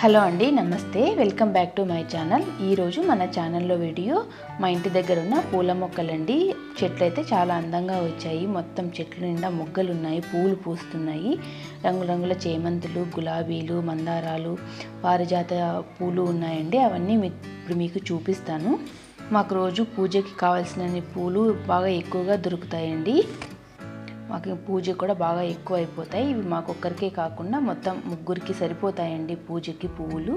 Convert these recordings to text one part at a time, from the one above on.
Hello అండి నమస్తే. Welcome back to my channel. ఈరోజు మన ఛానల్లో వీడియో మా ఇంటి దగ్గర ఉన్న పూల మొక్కలండి. చెట్లు అయితే చాలా అందంగా వచ్చాయి. మొత్తం చెట్ల నిండా మొగ్గలు ఉన్నాయి పూలు పూస్తున్నాయి. రంగురంగుల చేమంతులు గులాబీలు మందారాలు పారిజాత పూలు ఉన్నాయండి. అవన్నీ ఇప్పుడు మీకు చూపిస్తాను. మాకు రోజు పూజకి కావాల్సిన పూలు బాగా ఎక్కువగా దొరుకుతాయండి. మాకు పూజ కూడా బాగా ఎక్కువ అయిపోతాయి ఇవి మాకు ఒక్కరికే కాకుండా మొత్తం ముగ్గురికి సరిపోతాయండి పూజకి పువ్వులు.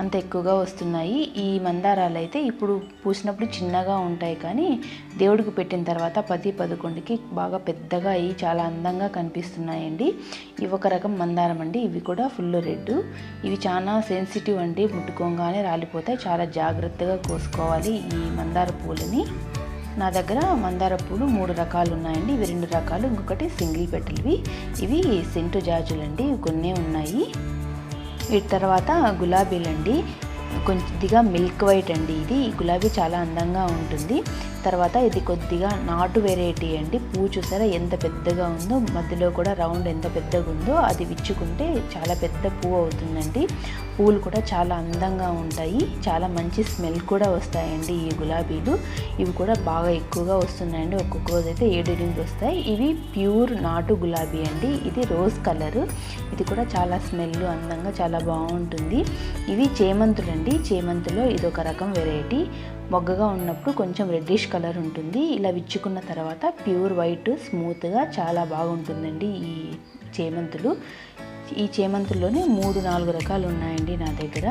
అంత ఎక్కువగా వస్తున్నాయి. ఈ మందారాలు అయితే ఇప్పుడు పూసినప్పుడు చిన్నగా ఉంటాయి కానీ దేవుడికి పెట్టిన తర్వాత పది పదకొండుకి బాగా పెద్దగా అయ్యి చాలా అందంగా కనిపిస్తున్నాయండి. ఇవి ఒక రకం మందారం అండి. ఇవి కూడా ఫుల్ రెడ్. ఇవి చాలా సెన్సిటివ్ అండి. ముట్టుకోగానే రాలిపోతాయి. చాలా జాగ్రత్తగా కోసుకోవాలి ఈ మందార పూలని. నా దగ్గర మందార పూలు మూడు రకాలు ఉన్నాయండి. ఇవి రెండు రకాలు. ఇంకొకటి సింగిల్ పెటల్వి ఇవి సెంటు జాజులండి. కొన్ని ఉన్నాయి. వీటి తర్వాత గులాబీలండి. కొద్దిగా మిల్క్ వైట్ అండి. ఇది గులాబీ చాలా అందంగా ఉంటుంది. తర్వాత ఇది కొద్దిగా నాటు వెరైటీ అండి. పువ్వు చూసారా ఎంత పెద్దగా ఉందో మధ్యలో కూడా రౌండ్ ఎంత పెద్దగా ఉందో అది విచ్చుకుంటే చాలా పెద్ద పువ్వు అవుతుందండి. పూలు కూడా చాలా అందంగా ఉంటాయి. చాలా మంచి స్మెల్ కూడా వస్తాయండి ఈ గులాబీలు. ఇవి కూడా బాగా ఎక్కువగా వస్తున్నాయండి. ఒక్కొక్క రోజు అయితే ఏడు ఎనిమిది వస్తాయి. ఇవి ప్యూర్ నాటు గులాబీ అండి. ఇది రోజ్ కలర్ ఇది కూడా చాలా స్మెల్ అందంగా చాలా బాగుంటుంది. ఇవి చేమంతులండి. చేమంతులో ఇది ఒక రకం వెరైటీ మొగ్గగా ఉన్నప్పుడు కొంచెం రెడ్డిష్ కలర్ ఉంటుంది. ఇలా విచ్చుకున్న తర్వాత ప్యూర్ వైట్ స్మూత్గా చాలా బాగుంటుందండి ఈ చేమంతులు. ఈ చేమంతుల్లోనే మూడు నాలుగు రకాలు ఉన్నాయండి నా దగ్గర.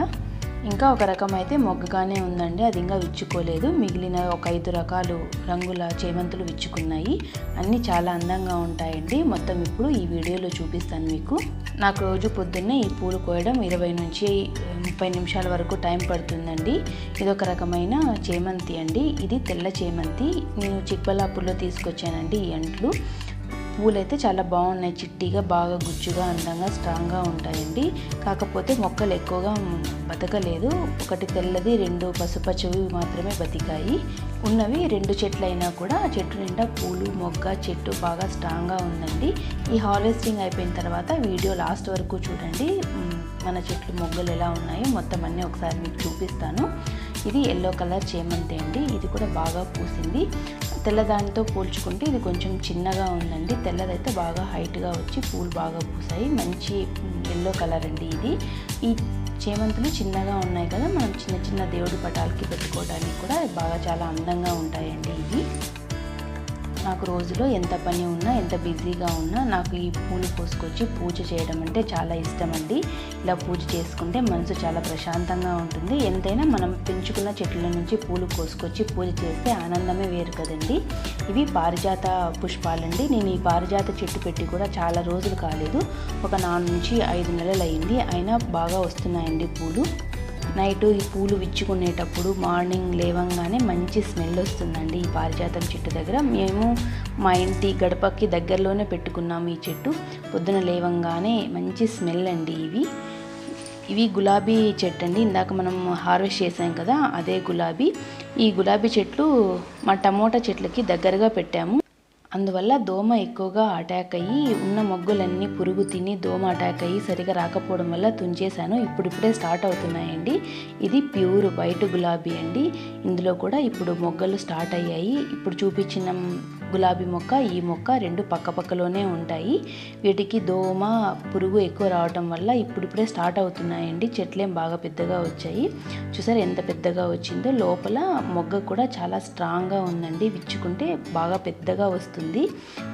ఇంకా ఒక రకం అయితే మొగ్గగానే ఉందండి. అది ఇంకా విచ్చుకోలేదు. మిగిలిన ఒక ఐదు రకాలు రంగుల చేమంతులు విచ్చుకున్నాయి. అన్నీ చాలా అందంగా ఉంటాయండి. మొత్తం ఇప్పుడు ఈ వీడియోలో చూపిస్తాను మీకు. నాకు రోజు పొద్దున్నే ఈ పూలు కోయడం ఇరవై నుంచి ముప్పై నిమిషాల వరకు టైం పడుతుందండి. ఇది ఒక రకమైన చేమంతి అండి. ఇది తెల్ల చేమంతి. నేను చిక్బల్లాపూర్లో తీసుకొచ్చానండి ఈ అంట్లు. పూలైతే అయితే చాలా బాగున్నాయి. చిట్టిగా బాగా గుజ్జుగా అందంగా స్ట్రాంగ్గా ఉంటాయండి. కాకపోతే మొక్కలు ఎక్కువగా బతకలేదు. ఒకటి తెల్లది రెండు పసుపచ్చవి మాత్రమే బతికాయి. ఉన్నవి రెండు చెట్లు అయినా కూడా ఆ చెట్టు నిండా పూలు మొగ్గ చెట్టు బాగా స్ట్రాంగ్గా ఉందండి. ఈ హార్వెస్టింగ్ అయిపోయిన తర్వాత వీడియో లాస్ట్ వరకు చూడండి. మన చెట్లు మొగ్గలు ఎలా ఉన్నాయో మొత్తం అన్నీ ఒకసారి మీకు చూపిస్తాను. ఇది ఎల్లో కలర్ చేమంతి అండి. ఇది కూడా బాగా పూసింది. తెల్లదానితో పోల్చుకుంటే ఇది కొంచెం చిన్నగా ఉందండి. తెల్లదైతే బాగా హైట్గా వచ్చి పూలు బాగా పూసాయి. మంచి ఎల్లో కలర్ అండి ఇది. ఈ చేమంతులు చిన్నగా ఉన్నాయి కదా మనం చిన్న చిన్న దేవుడి పటాలకి పెట్టుకోవడానికి కూడా బాగా చాలా అందంగా ఉంటాయండి ఇవి. నాకు రోజులో ఎంత పని ఉన్నా ఎంత బిజీగా ఉన్నా నాకు ఈ పూలు కోసుకొచ్చి పూజ చేయడం అంటే చాలా ఇష్టం అండి ఇలా పూజ చేసుకుంటే మనసు చాలా ప్రశాంతంగా ఉంటుంది. ఎంతైనా మనం పెంచుకున్న చెట్ల నుంచి పూలు కోసుకొచ్చి పూజ చేస్తే ఆనందమే వేరు కదండి. ఇవి పారిజాత పుష్పాలండి. నేను ఈ పారిజాత చెట్టు పెట్టి కూడా చాలా రోజులు కాలేదు. ఒక నాలుగు నుంచి ఐదు నెలలు అయింది అయినా బాగా వస్తున్నాయండి పూలు. నైట్ ఈ పూలు విచ్చుకునేటప్పుడు మార్నింగ్ లేవంగానే మంచి స్మెల్ వస్తుందండి ఈ పారిజాతం చెట్టు దగ్గర. మేము మా ఇంటి గడపకి దగ్గరలోనే పెట్టుకున్నాము ఈ చెట్టు. పొద్దున లేవంగానే మంచి స్మెల్ అండి ఇవి. ఇవి గులాబీ చెట్టు అండి. ఇందాక మనం హార్వెస్ట్ చేసాం కదా అదే గులాబీ. ఈ గులాబీ చెట్లు మా టమోటా చెట్లకి దగ్గరగా పెట్టాము. అందువల్ల దోమ ఎక్కువగా అటాక్ అయ్యి ఉన్న మొగ్గులన్నీ పురుగు తిని దోమ అటాక్ అయ్యి సరిగా రాకపోవడం వల్ల తుంచేశాను. ఇప్పుడిప్పుడే స్టార్ట్ అవుతున్నాయండి. ఇది ప్యూర్ వైట్ గులాబీ అండి. ఇందులో కూడా ఇప్పుడు మొగ్గలు స్టార్ట్ అయ్యాయి. ఇప్పుడు చూపించిన గులాబీ మొక్క ఈ మొక్క రెండు పక్కపక్కలోనే ఉంటాయి. వీటికి దోమ పురుగు ఎక్కువ రావటం వల్ల ఇప్పుడిప్పుడే స్టార్ట్ అవుతున్నాయండి. చెట్లేం బాగా పెద్దగా వచ్చాయి. చూసారు ఎంత పెద్దగా వచ్చిందో? లోపల మొగ్గ కూడా చాలా స్ట్రాంగ్గా ఉందండి. విచ్చుకుంటే బాగా పెద్దగా వస్తుంది.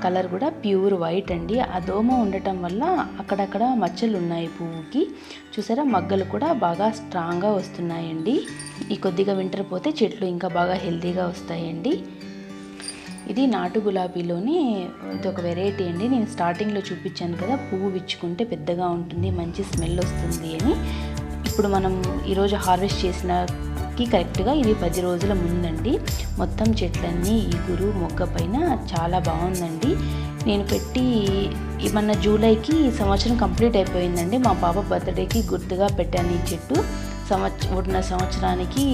కలర్ కూడా ప్యూర్ వైట్ అండి. ఆ దోమ ఉండటం వల్ల అక్కడక్కడ మచ్చలు ఉన్నాయి పువ్వుకి. చూసారా? మగ్గలు కూడా బాగా స్ట్రాంగ్గా వస్తున్నాయండి. ఈ కొద్దిగా వింటర్ పోతే చెట్లు ఇంకా బాగా హెల్తీగా వస్తాయండి. ఇది నాటు గులాబీలోని ఇది ఒక వెరైటీ అండి. నేను స్టార్టింగ్లో చూపించాను కదా పువ్వు విచ్చుకుంటే పెద్దగా ఉంటుంది మంచి స్మెల్ వస్తుంది అని. ఇప్పుడు మనం ఈరోజు హార్వెస్ట్ చేసిన కి కరెక్ట్గా ఇది పది రోజుల ముందండి. మొత్తం చెట్లన్నీ ఈగురు మొగ్గ పైన చాలా బాగుందండి. నేను పెట్టి మన జూలైకి సంవత్సరం కంప్లీట్ అయిపోయిందండి. మా పాప బర్త్డేకి గుర్తుగా పెట్టాను ఈ చెట్టు. సంవత్సరం ఉన్న సంవత్సరానికి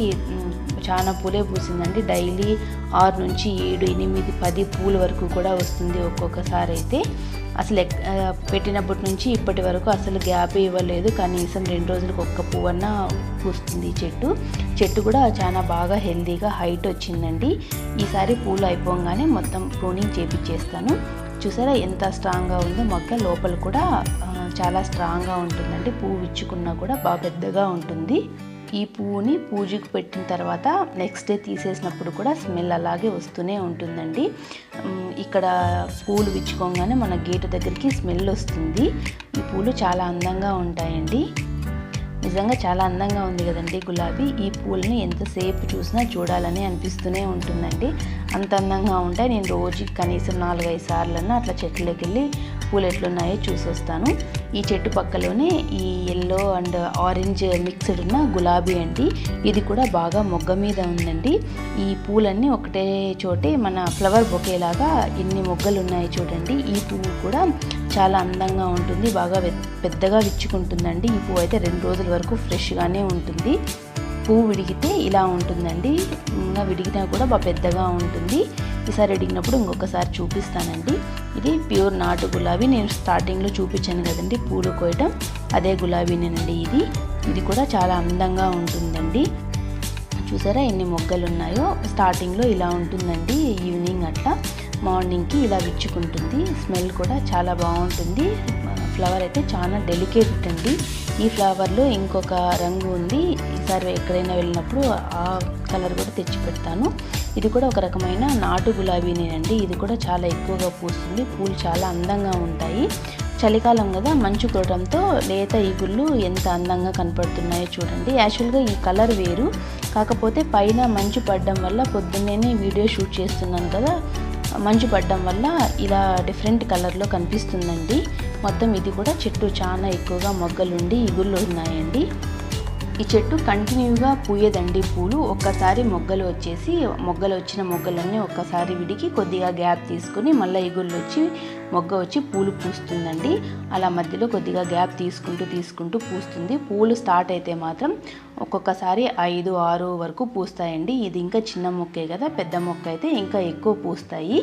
చాలా పూలే పూసిందండి. డైలీ ఆరు నుంచి ఏడు ఎనిమిది పది పూల వరకు కూడా వస్తుంది ఒక్కొక్కసారి అయితే. అసలు ఎక్- పెట్టినప్పటి నుంచి ఇప్పటి వరకు అసలు గ్యాప్ ఇవ్వలేదు. కనీసం రెండు రోజులకు ఒక్క పువ్వన్న పూస్తుంది చెట్టు. చెట్టు కూడా చాలా బాగా హెల్తీగా హైట్ వచ్చిందండి. ఈసారి పూలు అయిపోగానే మొత్తం ప్రూనింగ్ చేపించేస్తాను చూసారా ఎంత స్ట్రాంగ్గా ఉందో? మొక్క లోపల కూడా చాలా స్ట్రాంగ్గా ఉంటుందండి. పువ్వు ఇచ్చుకున్నా కూడా బాగా పెద్దగా ఉంటుంది. ఈ పువ్వుని పూజకు పెట్టిన తర్వాత నెక్స్ట్ డే తీసేసినప్పుడు కూడా స్మెల్ అలాగే వస్తూనే ఉంటుందండి. ఇక్కడ పూలు విచ్చుకోగానే మన గేటు దగ్గరికి స్మెల్ వస్తుంది. ఈ పూలు చాలా అందంగా ఉంటాయండి. నిజంగా చాలా అందంగా ఉంది కదండి గులాబీ. ఈ పూలని ఎంతసేపు చూసినా చూడాలని అనిపిస్తూనే ఉంటుందండి. అంత అందంగా ఉంటాయి. నేను రోజుకి కనీసం నాలుగైదు సార్లన్నా అట్లా చెట్లకి వెళ్ళి పూలు ఎట్లున్నాయో చూసి వస్తాను ఈ చెట్టు పక్కలోనే ఈ ఎల్లో అండ్ ఆరెంజ్ మిక్స్డ్ ఉన్న గులాబీ అండి. ఇది కూడా బాగా మొగ్గ మీద ఉందండి. ఈ పూలన్నీ ఒకటే చోటే మన ఫ్లవర్ బొకేలాగా ఎన్ని మొగ్గలు ఉన్నాయి చూడండి. ఈ పువ్వు కూడా చాలా అందంగా ఉంటుంది. బాగా పెద్దగా విచ్చుకుంటుందండి. ఈ పువ్వు అయితే రెండు రోజుల వరకు ఫ్రెష్గానే ఉంటుంది. పువ్వు విడిగితే ఇలా ఉంటుందండి. ఇంకా విడిగినా కూడా బాగా పెద్దగా ఉంటుంది. ఈసారి విడిగినప్పుడు ఇంకొకసారి చూపిస్తానండి. ఇది ప్యూర్ నాటు గులాబీ. నేను స్టార్టింగ్లో చూపించాను కదండి పూలు కోయటం. అదే గులాబీనేనండి ఇది. ఇది కూడా చాలా అందంగా ఉంటుందండి. చూసారా ఎన్ని మొగ్గలు ఉన్నాయో స్టార్టింగ్లో ఇలా ఉంటుందండి. ఈవినింగ్ అట్లా. మార్నింగ్కి ఇలా విచ్చుకుంటుంది. స్మెల్ కూడా చాలా బాగుంటుంది. ఫ్లవర్ అయితే చాలా డెలికేట్ అండి. ఈ ఫ్లవర్లో ఇంకొక రంగు ఉంది. ఈసారి ఎక్కడైనా వెళ్ళినప్పుడు ఆ కలర్ కూడా తెచ్చి పెడతాను. ఇది కూడా ఒక రకమైన నాటు గులాబీనేనండి ఇది కూడా చాలా ఎక్కువగా పూస్తుంది. పూలు చాలా అందంగా ఉంటాయి. చలికాలం కదా మంచు కొట్టడంతో లేత ఈగుళ్ళు ఎంత అందంగా కనపడుతున్నాయో చూడండి. యాక్చువల్గా ఈ కలర్ వేరు. కాకపోతే పైన మంచు పడడం వల్ల పొద్దున్నేనే వీడియో షూట్ చేస్తున్నాను కదా మంచు పడడం వల్ల ఇలా డిఫరెంట్ కలర్లో కనిపిస్తుందండి. మొత్తం ఇది కూడా చెట్టు చాలా ఎక్కువగా మొగ్గలుండి ఇగుళ్ళు ఉన్నాయండి ఈ చెట్టు కంటిన్యూగా పూయదండి. పూలు ఒక్కసారి మొగ్గలు వచ్చేసి మొగ్గలు వచ్చిన మొగ్గలన్నీ ఒక్కసారి విడికి కొద్దిగా గ్యాప్ తీసుకుని మళ్ళీ ఇగుళ్ళు వచ్చి మొగ్గ వచ్చి పూలు పూస్తుందండి. అలా మధ్యలో కొద్దిగా గ్యాప్ తీసుకుంటూ తీసుకుంటూ పూస్తుంది. పూలు స్టార్ట్ అయితే మాత్రం ఒక్కొక్కసారి ఐదు ఆరు వరకు పూస్తాయండి. ఇది ఇంకా చిన్న మొక్కే కదా పెద్ద మొక్క అయితే ఇంకా ఎక్కువ పూస్తాయి.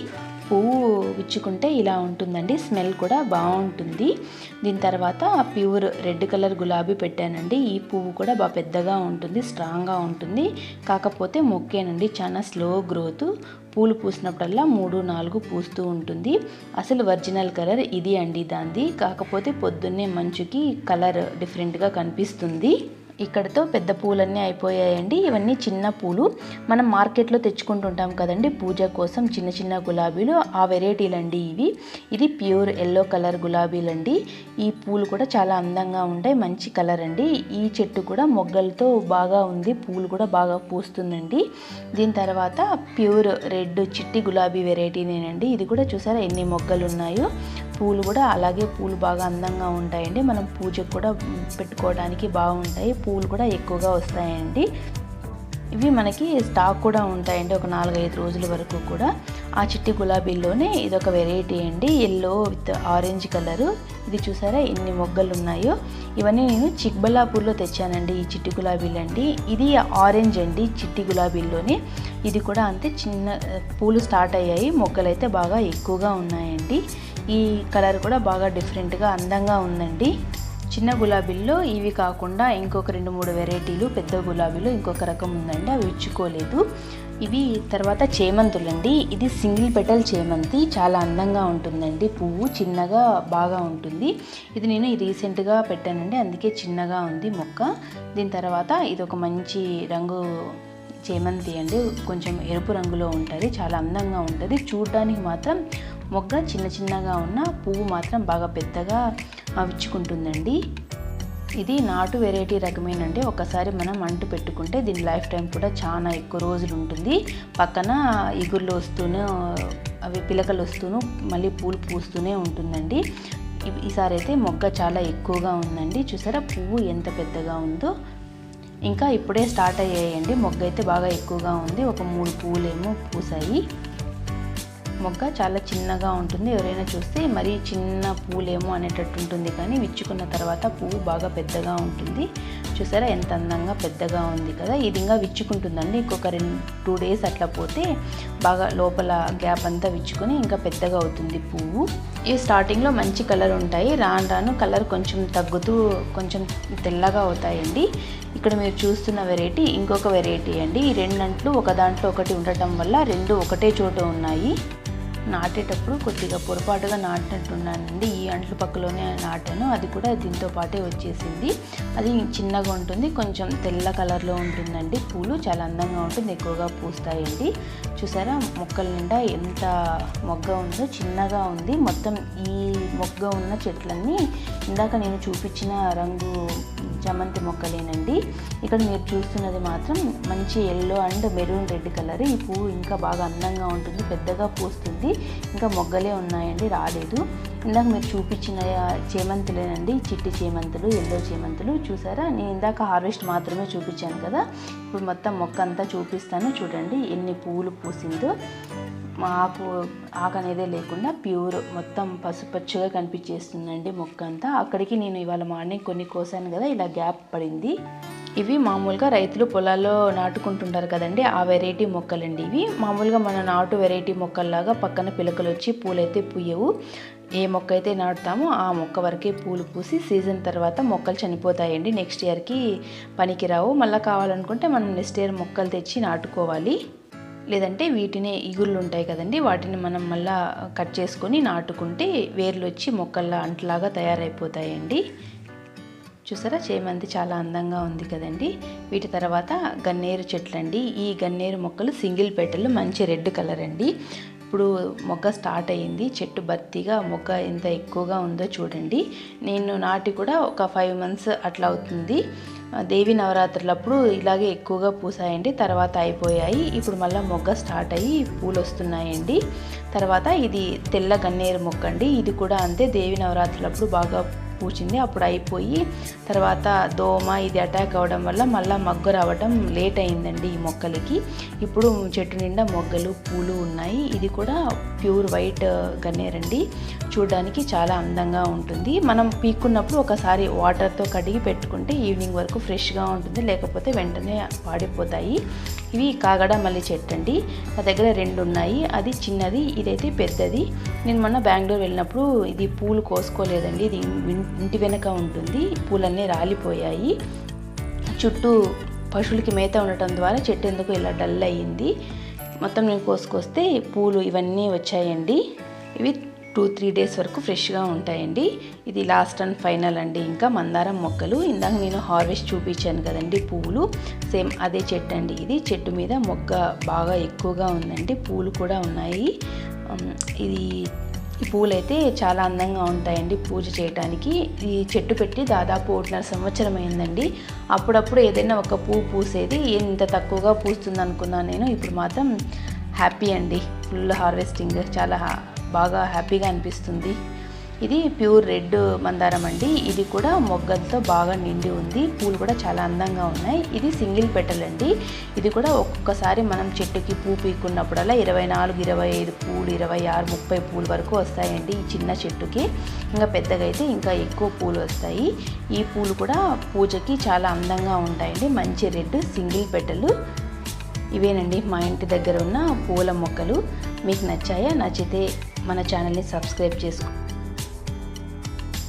పువ్వు విచ్చుకుంటే ఇలా ఉంటుందండి. స్మెల్ కూడా బాగుంటుంది. దీని తర్వాత ప్యూర్ రెడ్ కలర్ గులాబీ పెట్టానండి. ఈ పువ్వు కూడా బాగా పెద్దగా ఉంటుంది స్ట్రాంగ్గా ఉంటుంది. కాకపోతే మొక్కేనండి. చాలా స్లో గ్రోత్. పూలు పూసినప్పుడల్లా మూడు నాలుగు పూస్తూ ఉంటుంది. అసలు ఒరిజినల్ కలర్ ఇది అండి దాంది. కాకపోతే పొద్దున్నే మంచుకి కలర్ డిఫరెంట్గా కనిపిస్తుంది. ఇక్కడతో పెద్ద పూలన్నీ అయిపోయాయండి. ఇవన్నీ చిన్న పూలు. మనం మార్కెట్లో తెచ్చుకుంటుంటాం కదండి. పూజ కోసం చిన్న చిన్న గులాబీలు. ఆ వెరైటీలండి ఇవి. ఇది ప్యూర్ ఎల్లో కలర్ గులాబీలండి. ఈ పూలు కూడా చాలా అందంగా ఉంటాయి. మంచి కలర్ అండి. ఈ చెట్టు కూడా మొగ్గలతో బాగా ఉంది. పూలు కూడా బాగా పూస్తుందండి. దీని తర్వాత ప్యూర్ రెడ్ చిట్టి గులాబీ వెరైటీనేనండి. ఇది కూడా చూసారా ఎన్ని మొగ్గలు ఉన్నాయో పూలు కూడా అలాగే పూలు బాగా అందంగా ఉంటాయండి. మనం పూజకు కూడా పెట్టుకోవడానికి బాగుంటాయి. పూలు కూడా ఎక్కువగా వస్తాయండి. ఇవి మనకి స్టాక్ కూడా ఉంటాయండి ఒక నాలుగైదు రోజుల వరకు కూడా. ఆ చిట్టి గులాబీలోనే ఇదొక వెరైటీ అండి ఎల్లో విత్ ఆరెంజ్ కలరు. ఇది చూసారా ఎన్ని మొగ్గలు ఉన్నాయో ఇవన్నీ నేను చిక్బల్లాపూర్లో తెచ్చానండి ఈ చిట్టి గులాబీలు అండి ఇది ఆరెంజ్ అండి చిట్టి గులాబీల్లోనే. ఇది కూడా అంతే చిన్న పూలు స్టార్ట్ అయ్యాయి మొగ్గలు అయితే బాగా ఎక్కువగా ఉన్నాయండి. ఈ కలర్ కూడా బాగా డిఫరెంట్గా అందంగా ఉందండి. చిన్న గులాబీల్లో ఇవి కాకుండా ఇంకొక రెండు మూడు వెరైటీలు పెద్ద గులాబీలు ఇంకొక రకం ఉందండి అవి ఇచ్చుకోలేదు. ఇవి తర్వాత చేమంతులండి. ఇది సింగిల్ పెటల్ చేమంతి చాలా అందంగా ఉంటుందండి. పువ్వు చిన్నగా బాగా ఉంటుంది. ఇది నేను రీసెంట్గా పెట్టానండి అందుకే చిన్నగా ఉంది మొక్క. దీని తర్వాత ఇది ఒక మంచి రంగు చేమంతి అండి. కొంచెం ఎరుపు రంగులో ఉంటుంది చాలా అందంగా ఉంటుంది. చూడడానికి మాత్రం మొగ్గ చిన్న చిన్నగా ఉన్న పువ్వు మాత్రం బాగా పెద్దగా అవిచ్చుకుంటుందండి. ఇది నాటు వెరైటీ రకమేనండి. ఒకసారి మనం అంటు పెట్టుకుంటే దీని లైఫ్ టైం కూడా చాలా ఎక్కువ రోజులు ఉంటుంది. పక్కన ఇగుర్లు వస్తూనే అవి పిలకలు వస్తూను మళ్ళీ పూలు పూస్తూనే ఉంటుందండి. ఈసారి అయితే మొగ్గ చాలా ఎక్కువగా ఉందండి. చూసారా? పువ్వు ఎంత పెద్దగా ఉందో. ఇంకా ఇప్పుడే స్టార్ట్ అయ్యాయండి. మొగ్గ అయితే బాగా ఎక్కువగా ఉంది. ఒక మూడు పువ్వులేమో పూసాయి మొగ్గ చాలా చిన్నగా ఉంటుంది. ఎవరైనా చూస్తే మరీ చిన్న పూలేమో అనేటట్టు ఉంటుంది. కానీ విచ్చుకున్న తర్వాత పువ్వు బాగా పెద్దగా ఉంటుంది. చూసారా? ఎంత అందంగా పెద్దగా ఉంది కదా? ఇది ఇంకా విచ్చుకుంటుందండి. ఇంకొక రెండు టూ డేస్ అట్లా పోతే బాగా లోపల గ్యాప్ అంతా విచ్చుకొని ఇంకా పెద్దగా అవుతుంది పువ్వు. ఇవి స్టార్టింగ్లో మంచి కలర్ ఉంటాయి. రాను రాను కలర్ కొంచెం తగ్గుతూ కొంచెం తెల్లగా అవుతాయండి. ఇక్కడ మీరు చూస్తున్న వెరైటీ ఇంకొక వెరైటీ అండి. ఈ రెండు అంట్లు ఒక దాంట్లో ఒకటి ఉండటం వల్ల రెండు ఒకటే చోట ఉన్నాయి. నాటేటప్పుడు కొద్దిగా పొరపాటుగా నాటినట్టున్నానండి. ఈ అంట్లు పక్కలోనే నాటాను. అది కూడా దీంతో పాటే వచ్చేసింది. అది చిన్నగా ఉంటుంది. కొంచెం తెల్ల కలర్లో ఉంటుందండి. పూలు చాలా అందంగా ఉంటుంది. ఎక్కువగా పూస్తాయండి. చూసారా? మొక్కల నిండా ఎంత మొగ్గ ఉందో చిన్నగా ఉంది. మొత్తం ఈ మొగ్గ ఉన్న చెట్లన్నీ ఇందాక నేను చూపించిన రంగు చామంతి మొక్కలేనండి. ఇక్కడ మీరు చూస్తున్నది మాత్రం మంచి yellow and maroon red colour ఈ పువ్వు ఇంకా బాగా అందంగా ఉంటుంది పెద్దగా పూస్తుంది. ఇంకా మొగ్గలే ఉన్నాయండి రాలేదు. ఇందాక మీరు చూపించిన చేమంతులేనండి చిట్టి చేమంతులు ఎల్లో చేమంతులు. చూసారా? నేను ఇందాక హార్వెస్ట్ మాత్రమే చూపించాను కదా. ఇప్పుడు మొత్తం మొక్క అంతా చూపిస్తాను. చూడండి ఎన్ని పువ్వులు పూసిందో. ఆకు ఆకు అనేదే లేకుండా ప్యూర్ మొత్తం పసుపచ్చగా కనిపించేస్తుందండి మొక్క అంతా అక్కడికి నేను ఇవాళ మార్నింగ్ కొన్ని కోసాను కదా ఇలా గ్యాప్ పడింది. ఇవి మామూలుగా రైతులు పొలాల్లో నాటుకుంటుంటారు కదండి ఆ వెరైటీ మొక్కలండి ఇవి. మామూలుగా మన నాటు వెరైటీ మొక్కల్లాగా పక్కన పిలకలు వచ్చి పూలైతే పూయవు. ఏ మొక్క అయితే నాటుతామో ఆ మొక్క వరకే పూలు పూసి సీజన్ తర్వాత మొక్కలు చనిపోతాయండి. నెక్స్ట్ ఇయర్కి పనికిరావు. మళ్ళీ కావాలనుకుంటే మనం నెక్స్ట్ ఇయర్ మొక్కలు తెచ్చి నాటుకోవాలి. లేదంటే వీటిని ఇగుళ్ళు ఉంటాయి కదండి. వాటిని మనం మళ్ళా కట్ చేసుకొని నాటుకుంటే వేర్లు వచ్చి మొక్కల్లా అంటలాగా తయారైపోతాయండి. చూసారా? చేమంతి చాలా అందంగా ఉంది కదండి. వీటి తర్వాత గన్నేరు చెట్లు అండి ఈ గన్నేరు మొక్కలు సింగిల్ పెట్టెలు మంచి రెడ్ కలర్ అండి ఇప్పుడు మొగ్గ స్టార్ట్ అయ్యింది. చెట్టు భర్తీగా మొగ్గ ఎంత ఎక్కువగా ఉందో చూడండి. నేను నాటి కూడా ఒక ఫైవ్ మంత్స్ అట్లా అవుతుంది. దేవి నవరాత్రులప్పుడు ఇలాగే ఎక్కువగా పూసాయండి. తర్వాత అయిపోయాయి. ఇప్పుడు మళ్ళీ మొగ్గ స్టార్ట్ అయ్యి పూలు వస్తున్నాయండి తర్వాత ఇది తెల్ల గన్నేరు మొక్క అండి ఇది కూడా అంతే. దేవి నవరాత్రులప్పుడు బాగా పూచింది అప్పుడు అయిపోయి తర్వాత దోమ ఇది అటాక్ అవ్వడం వల్ల మళ్ళీ మొగ్గ రావడం లేట్ అయిందండి ఈ మొక్కలకి. ఇప్పుడు చెట్టు నిండా మొగ్గలు పూలు ఉన్నాయి. ఇది కూడా ప్యూర్ వైట్ గన్నేరండి చూడడానికి చాలా అందంగా ఉంటుంది. మనం పీక్కున్నప్పుడు ఒకసారి వాటర్తో కడిగి పెట్టుకుంటే ఈవినింగ్ వరకు ఫ్రెష్గా ఉంటుంది. లేకపోతే వెంటనే వాడిపోతాయి. ఇవి కాగడ మల్లి చెట్టు అండి. నా దగ్గర రెండు ఉన్నాయి. అది చిన్నది ఇదైతే పెద్దది. నేను మొన్న బెంగళూరు వెళ్ళినప్పుడు ఇది పూలు కోసుకోలేదండి. ఇది ఇంటి వెనక ఉంటుంది. పూలన్నీ రాలిపోయాయి. చుట్టూ పశువులకి మేత ఉండటం ద్వారా చెట్టు ఎందుకు ఇలా డల్ అయ్యింది. మొత్తం నేను కోసుకొస్తే పూలు ఇవన్నీ వచ్చాయండి. ఇవి టూ త్రీ డేస్ వరకు ఫ్రెష్గా ఉంటాయండి. ఇది లాస్ట్ అండ్ ఫైనల్ అండి. ఇంకా మందారం మొక్కలు. ఇందాక నేను హార్వెస్ట్ చూపించాను కదండి పువ్వులు సేమ్ అదే చెట్టు అండి ఇది. చెట్టు మీద మొగ్గ బాగా ఎక్కువగా ఉందండి. పూలు కూడా ఉన్నాయి. ఇది ఈ పూలైతే చాలా అందంగా ఉంటాయండి పూజ చేయడానికి ఈ చెట్టు పెట్టి దాదాపు ఒకటిన్నర సంవత్సరం అయిందండి. అప్పుడప్పుడు ఏదైనా ఒక పువ్వు పూసేది. ఎంత తక్కువగా పూస్తుంది అనుకున్నాను నేను. ఇప్పుడు మాత్రం హ్యాపీ అండి. Full harvesting. చాలా బాగా హ్యాపీగా అనిపిస్తుంది. ఇది ప్యూర్ రెడ్ మందారం అండి. ఇది కూడా మొగ్గలతో బాగా నిండి ఉంది. పూలు కూడా చాలా అందంగా ఉన్నాయి. ఇది సింగిల్ పెటల్ అండి. ఇది కూడా ఒక్కొక్కసారి మనం చెట్టుకి పూ పీకున్నప్పుడల్లా ఇరవై నాలుగు ఇరవై ఐదు పూలు ఇరవై ఆరు ముప్పై పూలు వరకు వస్తాయండి ఈ చిన్న చెట్టుకి. ఇంకా పెద్దగా అయితే ఇంకా ఎక్కువ పూలు వస్తాయి. ఈ పూలు కూడా పూజకి చాలా అందంగా ఉంటాయండి. మంచి రెడ్ సింగిల్ పెటలు ఇవేనండి మా ఇంటి దగ్గర ఉన్న పూల మొక్కలు. మీకు నచ్చాయా? నచ్చితే మన ఛానల్ని సబ్స్క్రైబ్ చేసుకో